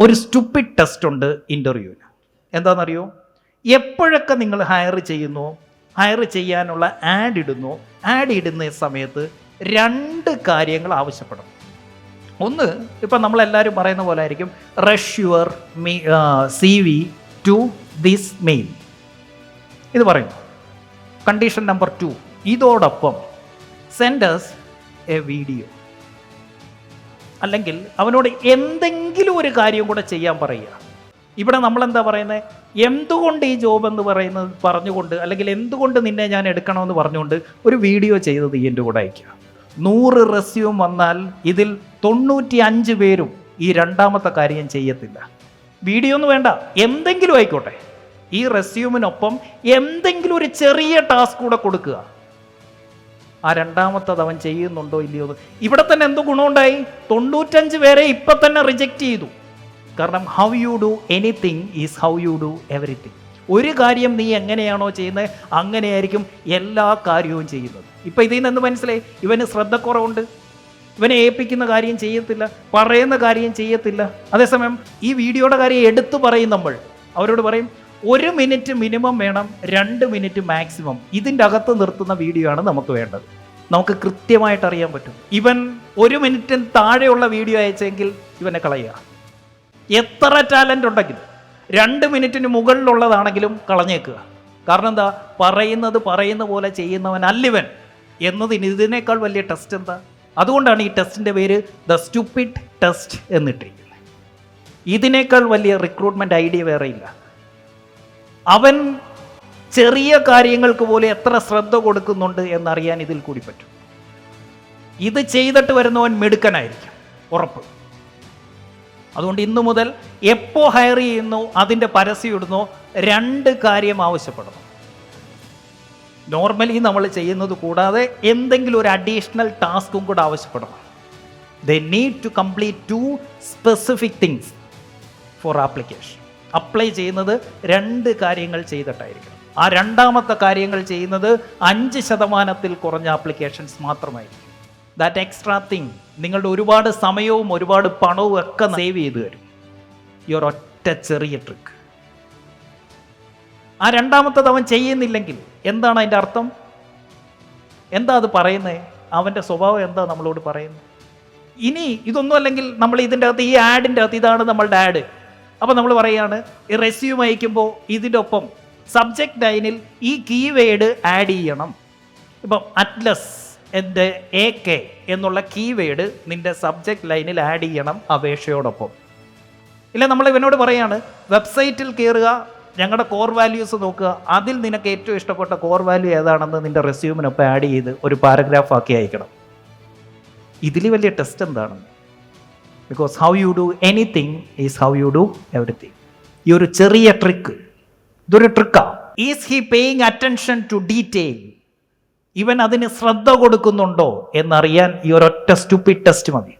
ഒരു stupid test ഉണ്ട് ഇന്റർവ്യൂവിന് എന്താണെന്നറിയോ? എപ്പോഴൊക്കെ നിങ്ങൾ ഹയർ ചെയ്യുന്നു ഹയർ ചെയ്യാനുള്ള ആഡ് ഇടുന്നു ആഡ് ഇടുന്ന സമയത്ത് രണ്ട് കാര്യങ്ങൾ ആവശ്യപ്പെടും ഒന്ന് ഇപ്പം നമ്മളെല്ലാവരും പറയുന്ന പോലെ ആയിരിക്കും rush your me C V to this mail ഇത് പറയും കണ്ടീഷൻ നമ്പർ ടു ഇതോടൊപ്പം സെൻഡേഴ്സ് എ വീഡിയോ അല്ലെങ്കിൽ അവനോട് എന്തെങ്കിലും ഒരു കാര്യം കൂടെ ചെയ്യാൻ പറയുക. ഇവിടെ നമ്മൾ എന്താ പറയുന്നത്? എന്തുകൊണ്ട് ഈ ജോബ് എന്ന് പറയുന്നത് പറഞ്ഞുകൊണ്ട് അല്ലെങ്കിൽ എന്തുകൊണ്ട് നിന്നെ ഞാൻ എടുക്കണമെന്ന് പറഞ്ഞുകൊണ്ട് ഒരു വീഡിയോ ചെയ്തത് എന്റെ കൂടെ അയക്കുക നൂറ് റെസ്യൂം വന്നാൽ ഇതിൽ തൊണ്ണൂറ്റി അഞ്ച് പേരും ഈ രണ്ടാമത്തെ കാര്യം ചെയ്യത്തില്ല. വീഡിയോ ഒന്നും വേണ്ട. എന്തെങ്കിലും ആയിക്കോട്ടെ. ഈ റെസ്യൂമിനൊപ്പം എന്തെങ്കിലും ഒരു ചെറിയ ടാസ്ക് കൂടെ കൊടുക്കുക. ആ രണ്ടാമത്തത് അവൻ ചെയ്യുന്നുണ്ടോ ഇല്ലയോ ഇവിടെ തന്നെ എന്ത് ഗുണമുണ്ടായി? തൊണ്ണൂറ്റഞ്ച് പേരെ ഇപ്പൊ തന്നെ റിജക്റ്റ് ചെയ്തു. കാരണം how you do anything is how you do everything ഒരു കാര്യം നീ എങ്ങനെയാണോ ചെയ്യുന്നത് അങ്ങനെയായിരിക്കും എല്ലാ കാര്യവും ചെയ്യുന്നത്. ഇപ്പൊ ഇതിൽ നിന്ന് മനസ്സിലായി? ഇവന് ശ്രദ്ധക്കുറവുണ്ട്. ഇവനെ ഏൽപ്പിക്കുന്ന കാര്യം ചെയ്യത്തില്ല പറയുന്ന കാര്യം ചെയ്യത്തില്ല. അതേസമയം ഈ വീഡിയോയുടെ കാര്യം എടുത്തു പറയും നമ്മൾ. അവരോട് പറയും ഒരു മിനിറ്റ് മിനിമം വേണം രണ്ട് മിനിറ്റ് മാക്സിമം. ഇതിന്റെ അകത്ത് നിർത്തുന്ന വീഡിയോ ആണ് നമുക്ക് വേണ്ടത്. നമുക്ക് കൃത്യമായിട്ട് അറിയാൻ പറ്റും. ഇവൻ ഒരു മിനിറ്റിന് താഴെയുള്ള വീഡിയോ അയച്ചെങ്കിൽ ഇവനെ കളയുക. എത്ര ടാലന്റ് ഉണ്ടെങ്കിലും രണ്ട് മിനിറ്റിന് മുകളിലുള്ളതാണെങ്കിലും കളഞ്ഞേക്കുക. കാരണം എന്താ? പറയുന്നത് പറയുന്ന പോലെ ചെയ്യുന്നവൻ ചെയ്യുന്നവനല്ലിവൻ എന്നതിന് ഇതിനേക്കാൾ വലിയ ടെസ്റ്റ് എന്താ? അതുകൊണ്ടാണ് ഈ ടെസ്റ്റിന്റെ പേര് ദ സ്റ്റുപ്പിഡ് ടെസ്റ്റ് എന്നിട്ടിരിക്കുന്നത്. ഇതിനേക്കാൾ വലിയ റിക്രൂട്ട്മെന്റ് ഐഡിയ വേറെ ഇല്ല. അവൻ ചെറിയ കാര്യങ്ങൾക്ക് പോലെ എത്ര ശ്രദ്ധ കൊടുക്കുന്നുണ്ട് എന്നറിയാൻ ഇതിൽ കൂടി പറ്റും. ഇത് ചെയ്തിട്ട് വരുന്നവൻ മിടുക്കനായിരിക്കും ഉറപ്പ്. അതുകൊണ്ട് ഇന്നു മുതൽ എപ്പോൾ ഹയർ ചെയ്യുന്നു അതിന്റെ പരസ്യം ഇടുന്നോ രണ്ട് കാര്യം ആവശ്യപ്പെടുന്നു. നോർമലി നമ്മൾ ചെയ്യുന്നത് കൂടാതെ എന്തെങ്കിലും ഒരു അഡീഷണൽ ടാസ്കും കൂടെ ആവശ്യപ്പെടണം. The need to complete two specific things for application apply ചെയ്യുന്നത് രണ്ട് കാര്യങ്ങൾ ചെയ്തിട്ടായിരിക്കണം. ആ രണ്ടാമത്തെ കാര്യങ്ങൾ ചെയ്യുന്നത് അഞ്ച് ശതമാനത്തിൽ കുറഞ്ഞ ആപ്ലിക്കേഷൻസ് മാത്രമായിരിക്കും. ദാറ്റ് എക്സ്ട്രാ തിങ് നിങ്ങളുടെ ഒരുപാട് സമയവും ഒരുപാട് പണവും ഒക്കെ സേവ് ചെയ്ത് തരും. യുവർ ഒറ്റ ചെറിയ ട്രിക്ക് ആ രണ്ടാമത്തത് അവൻ ചെയ്യുന്നില്ലെങ്കിൽ എന്താണ് അതിന്റെ അർത്ഥം? എന്താ അത് പറയുന്നത് അവന്റെ സ്വഭാവം എന്താ നമ്മളോട് പറയുന്നത് ഇനി ഇതൊന്നും അല്ലെങ്കിൽ നമ്മൾ ഇതിന്റെ അകത്ത് ഈ ആഡിന്റെ അകത്ത് ഇതാണ് നമ്മളുടെ ആഡ് അപ്പോൾ നമ്മൾ പറയുകയാണ് ഈ റെസ്യൂം അയക്കുമ്പോൾ ഇതിന്റെ ഒപ്പം സബ്ജക്റ്റ് ലൈനിൽ ഈ കീവേഡ് ആഡ് ചെയ്യണം. ഇപ്പം അറ്റ്ലസ് എന്റെ എ കെ എന്നുള്ള കീവേഡ് നിന്റെ സബ്ജക്റ്റ് ലൈനിൽ ആഡ് ചെയ്യണം അപേക്ഷയോടൊപ്പം. ഇല്ല നമ്മൾ ഇവനോട് പറയാണ് വെബ്സൈറ്റിൽ കയറുക ഞങ്ങളുടെ കോർ വാല്യൂസ് നോക്കുക. അതിൽ നിനക്ക് ഏറ്റവും ഇഷ്ടപ്പെട്ട കോർ വാല്യൂ ഏതാണെന്ന് നിന്റെ റെസ്യൂമിനൊപ്പം ആഡ് ചെയ്ത് ഒരു പാരഗ്രാഫ് ആക്കി അയക്കണം. ഇതിൽ വലിയ ടെസ്റ്റ് എന്താണ് because how you do anything is how you do everything ഈ ഒരു ചെറിയ ട്രിക്ക് ഇതൊരു ട്രിക്കാണ് is he paying attention to detail ഇവൻ അതിന് ശ്രദ്ധ കൊടുക്കുന്നുണ്ടോ എന്നറിയാൻ ഈ ഒരൊറ്റ സ്റ്റുപ്പിഡ് ടെസ്റ്റ് മതി.